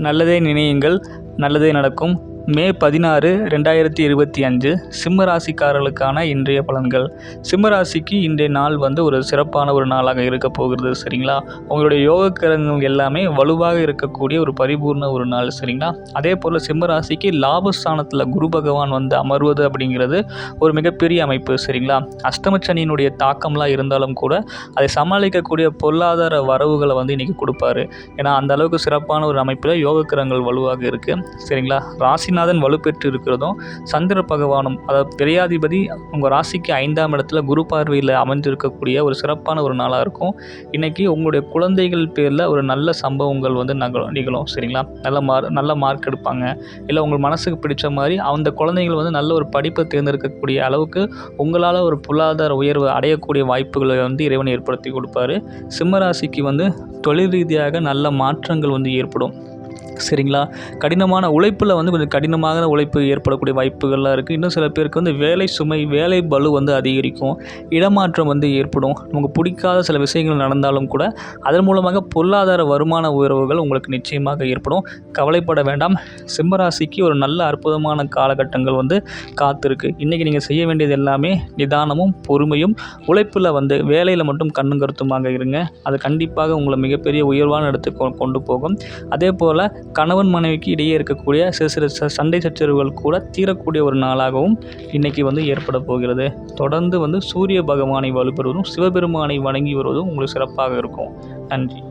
நல்லதே நினையுங்கள் நல்லதே நடக்கும். மே பதினாறு ரெண்டாயிரத்தி இருபத்தி அஞ்சு சிம்ம ராசிக்காரர்களுக்கான இன்றைய பலன்கள். சிம்ம ராசிக்கு இன்றைய நாள் வந்து ஒரு சிறப்பான ஒரு நாளாக இருக்க போகிறது சரிங்களா? உங்களுடைய யோகக்கிரகங்கள் எல்லாமே வலுவாக இருக்கக்கூடிய ஒரு பரிபூர்ண ஒரு நாள் சரிங்களா? அதே போல் சிம்ம ராசிக்கு லாபஸ்தானத்தில் குரு பகவான் வந்து அமர்வது அப்படிங்கிறது ஒரு மிகப்பெரிய அமைப்பு சரிங்களா? அஷ்டமச்சனியினுடைய தாக்கம்லாம் இருந்தாலும் கூட அதை சமாளிக்கக்கூடிய பொருளாதார வரவுகளை வந்து இன்றைக்கி கொடுப்பாரு. ஏன்னா அந்த அளவுக்கு சிறப்பான ஒரு அமைப்பில் யோகக்கிரகங்கள் வலுவாக இருக்குது சரிங்களா? ராசிநாதன் வலுப்பெற்று இருக்கிறதும் சந்திர பகவானும் அதாவது திரையாதிபதி உங்கள் ராசிக்கு ஐந்தாம் இடத்துல குரு பார்வையில் அமைஞ்சிருக்கக்கூடிய ஒரு சிறப்பான ஒரு நாளாக இருக்கும். இன்றைக்கி உங்களுடைய குழந்தைகள் பேரில் ஒரு நல்ல சம்பவங்கள் வந்து நகலும் நிகழும் சரிங்களா? நல்ல மார்க் நல்ல மார்க் எடுப்பாங்க. இல்லை உங்கள் மனசுக்கு பிடிச்ச மாதிரி அந்த குழந்தைகள் வந்து நல்ல ஒரு படிப்பை தேர்ந்தெடுக்கக்கூடிய அளவுக்கு உங்களால் ஒரு பொருளாதார உயர்வு அடையக்கூடிய வாய்ப்புகளை வந்து இறைவன் ஏற்படுத்தி கொடுப்பாரு. சிம்மராசிக்கு வந்து தொழில் ரீதியாக நல்ல மாற்றங்கள் வந்து ஏற்படும். சரிங்களா? கடினமான உழைப்பில் வந்து கொஞ்சம் கடினமான உழைப்பு ஏற்படக்கூடிய வாய்ப்புகள்லாம் இருக்குது இன்னும் சில பேருக்கு வந்து வேலை சுமை வேலை பலு வந்து அதிகரிக்கும். இடமாற்றம் வந்து ஏற்படும். நமக்கு பிடிக்காத சில விஷயங்கள் நடந்தாலும் கூட அதன் மூலமாக பொருளாதார வருமான உயர்வுகள் உங்களுக்கு நிச்சயமாக ஏற்படும். கவலைப்பட வேண்டாம். சிம்மராசிக்கு ஒரு நல்ல அற்புதமான காலகட்டங்கள் வந்து காத்திருக்கு. இன்றைக்கி நீங்கள் செய்ய வேண்டியது எல்லாமே நிதானமும் பொறுமையும் உழைப்பில் வந்து வேலையில் மட்டும் கண்ணும் கருத்துமாக இருங்க. அது கண்டிப்பாக உங்களை மிகப்பெரிய உயர்வான இடத்துக்கு கொ- கொண்டு போகும். அதே போல் கணவன் மனைவிக்கு இடையே இருக்கக்கூடிய சிறு சிறு ச- சண்டை சச்சரவுகள் கூட தீரக்கூடிய ஒரு நாளாகவும் இன்றைக்கி வந்து ஏற்பட போகிறது. தொடர்ந்து வந்து சூரிய பகவானை வலுப்பெறுவதும் சிவபெருமானை வணங்கி வருவதும் உங்களுக்கு சிறப்பாக இருக்கும். நன்றி.